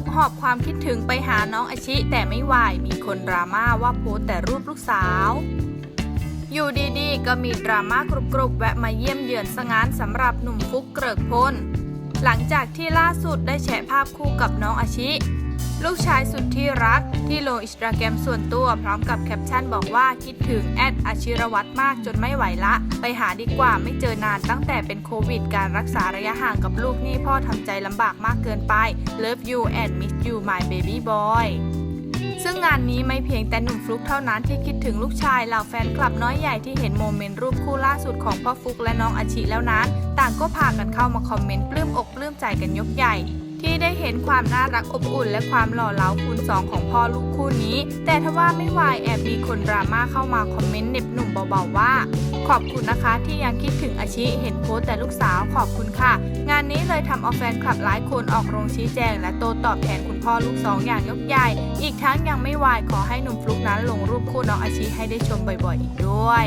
กหอบความคิดถึงไปหาน้องอาชิ แต่ไม่ไหวมีคนดราม่าว่าโพสแต่รูปลูกสาว อยู่ดีๆ ก็มีดราม่ากรุบๆแวะมาเยี่ยมเยือนสงานสำหรับหนุ่มฟุกเกริกพลหลังจากที่ล่าสุดได้แชะภาพคู่กับน้องอาชิ ลูกชายสุดที่รัก ที่ลงอินสตาแกรมส่วนตัวพร้อมกับแคปชั่นบอกว่าคิดถึงแอดอาชิรวัตรมากจนไม่ไหวละ ไปหาดีกว่าไม่เจอนานตั้งแต่เป็นโควิด การรักษาระยะห่างกับลูกนี่พ่อทำใจลำบากมากเกินไป Love you and miss you my baby boy ซึ่งงานนี้ไม่เพียงแต่หนุ่มฟลุกเท่านั้นที่คิดถึงลูกชายเหล่าแฟนคลับน้อยใหญ่ที่เห็นโมเมนต์รูปคู่ล่าสุดของพ่อฟลุกและน้องอาชิแล้วนั้น ต่างก็พากันเข้ามาคอมเมนต์ปลื้มอกปลื้มใจกันยกใหญ่ ที่ได้เห็นความน่ารักอบอุ่น และความหล่อเหลาคูณสองของพ่อลูกคู่นี้ แต่ทว่าไม่วายแอบมีคนดราม่าเข้ามาคอมเมนต์เน็บหนุ่มเบาๆว่า ขอบคุณนะคะที่ยังคิดถึงอาชิเห็นโพสต์แต่ลูกสาวขอบคุณค่ะ งานนี้เลยทำเอาแฟนคลับหลายคนออกโรงชี้แจง และโต้ตอบแทนคุณพ่อลูกสองอย่างยกใหญ่ อีกทั้งยังไม่วายขอให้หนุ่มฟลุกนั้นลงรูปคู่น้องอาชิให้ได้ชมบ่อยๆ อีกด้วย